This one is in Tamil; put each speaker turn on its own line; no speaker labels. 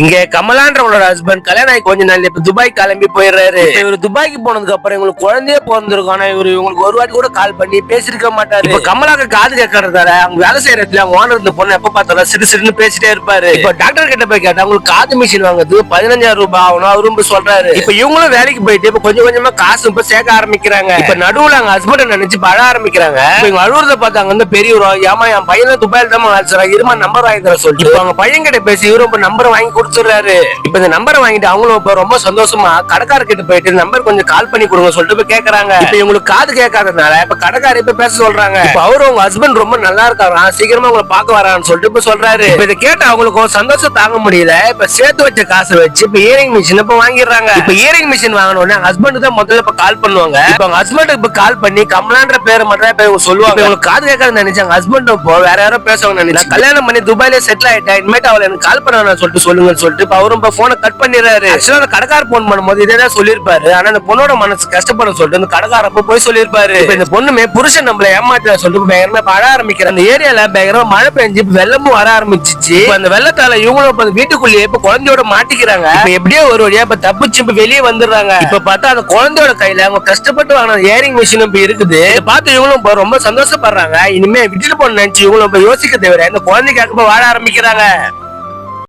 இங்க கமலான்றவங்களோட ஹஸ்பண்ட் கல்யாணம் ஆகி கொஞ்ச நாள் இப்ப துபாய் கிளம்பி போயிடுறாரு. இவர் துபாய்க்கு போனதுக்கு அப்புறம் இவங்களுக்கு குழந்தையே பிறந்திருக்கும். ஆனா இவரு இவங்களுக்கு ஒரு வாட்டி கூட கால் பண்ணி பேசிருக்க மாட்டாரு. இப்ப கமலாக்கு காது கேட்கறதால அவங்க வேலை செய்யற இடத்துல அவங்க ஓனர் இந்த பொண்ணு எப்ப பார்த்தாலும் சிறு சிறுன்னு பேசிட்டே இருப்பாரு. இப்ப டாக்டர் கிட்ட போய் கேட்டா உங்களுக்கு காது மிஷின் வாங்குறது பதினஞ்சாயிரம் ரூபாய் ஆகணும் அவரும் போய் சொல்றாரு. இப்ப இவங்களும் வேலைக்கு போயிட்டு இப்ப கொஞ்சம் கொஞ்சமா காசு இப்ப சேர்க்க ஆரம்பிக்கிறாங்க. இப்ப நடுவுல அவங்க ஹஸ்பண்ட் நினைச்சு பழ ஆரம்பிக்கிறாங்க. இவங்க அழுவுறத பார்த்தாங்க வந்து பெரியவரும் ஏமா என் பையனை துபாயில் தான் வேலை செய்றான். இருமா நம்பர் வாங்கி தர சொல்லிட்டு. அவங்க பையன் கிட்ட பேசி இவரும் நம்பர் வாங்கி கொடுத்துறாரு இப்ப இந்த நம்பரை வாங்கிட்டு அவங்களும் இப்ப ரொம்ப சந்தோஷமா கடைக்கார கிட்ட போயிட்டு நம்பர் கொஞ்சம் கால் பண்ணி கொடுங்க சொல்லிட்டு போய் கேக்குறாங்க. இப்ப இவங்களுக்கு காது கேட்காதனால இப்ப கடைக்கார இப்ப பேச சொல்றாங்க. இப்ப அவரும் உங்க ஹஸ்பண்ட் ரொம்ப நல்லா இருக்காராம் சீக்கிரமா உங்களை பார்க்க வரான்னு சொல்லிட்டு இப்ப சொல்றாரு. இப்ப இதை கேட்டு அவங்களுக்கு சந்தோஷம் தாங்க முடியல. இப்ப சேர்த்து வச்ச காசை வச்சு இப்ப இயரிங் மிஷின் இப்ப வாங்கிடுறாங்க. இப்ப இயரிங் மிஷின் வாங்கினோடனே ஹஸ்பண்ட் தான் முதல்ல இப்ப கால் பண்ணுவாங்க. இப்ப அவங்க ஹஸ்பண்ட் இப்ப கால் பண்ணி கமலான்ற பேரை மட்டும் தான் இப்ப சொல்லுவாங்க. இப்ப இவங்களுக்கு காது கேட்காதுன்னு நினைச்சாங்க. ஹஸ்பண்ட் இப்போ வேற யாரோ பேசுவாங்க நினைச்சு. கல்யாணம் பண்ணி துபாயில செட்டில் ஆயிட்டேன். இனிமேட்டு அவளை எனக்கு கால் பண்ண சொல்லிட்டு சொல்லிட்டு இப்ப அவரும் இப்ப போனை கட் பண்ணிடுறாரு. ஆக்சுவலா அந்த கடைக்கார போன் பண்ணும்போது இதே தான் சொல்லியிருப்பாரு. ஆனா அந்த பொண்ணோட மனசு கஷ்டப்பட சொல்லிட்டு அந்த கடைக்காரப்ப போய் சொல்லியிருப்பாரு. இப்ப இந்த பொண்ணுமே புருஷன் நம்மள ஏமாத்த சொல்லிட்டு பயங்கரமா இப்ப அழ ஆரம்பிக்கிற. அந்த ஏரியால பயங்கரமா மழை பெஞ்சு வெள்ளமும் வர ஆரம்பிச்சிச்சு. அந்த வெள்ளத்தால இவங்களும் இப்ப வீட்டுக்குள்ளேயே இப்ப குழந்தையோட மாட்டிக்கிறாங்க. இப்ப எப்படியோ ஒரு வழியா இப்ப தப்பிச்சு இப்ப வெளியே வந்துடுறாங்க. இப்ப பார்த்தா அந்த குழந்தையோட கையில அவங்க கஷ்டப்பட்டு வாங்கின ஏரிங் மிஷின் இப்ப இருக்குது. பார்த்து இவங்களும் ரொம்ப சந்தோஷப்படுறாங்க. இனிமே விட்டுட்டு போன நினைச்சு இவங்களும் இப்ப யோசிக்க தேவையா இந்த குழந்தைக்காக வாழ ஆரம்பிக்கிறாங்க.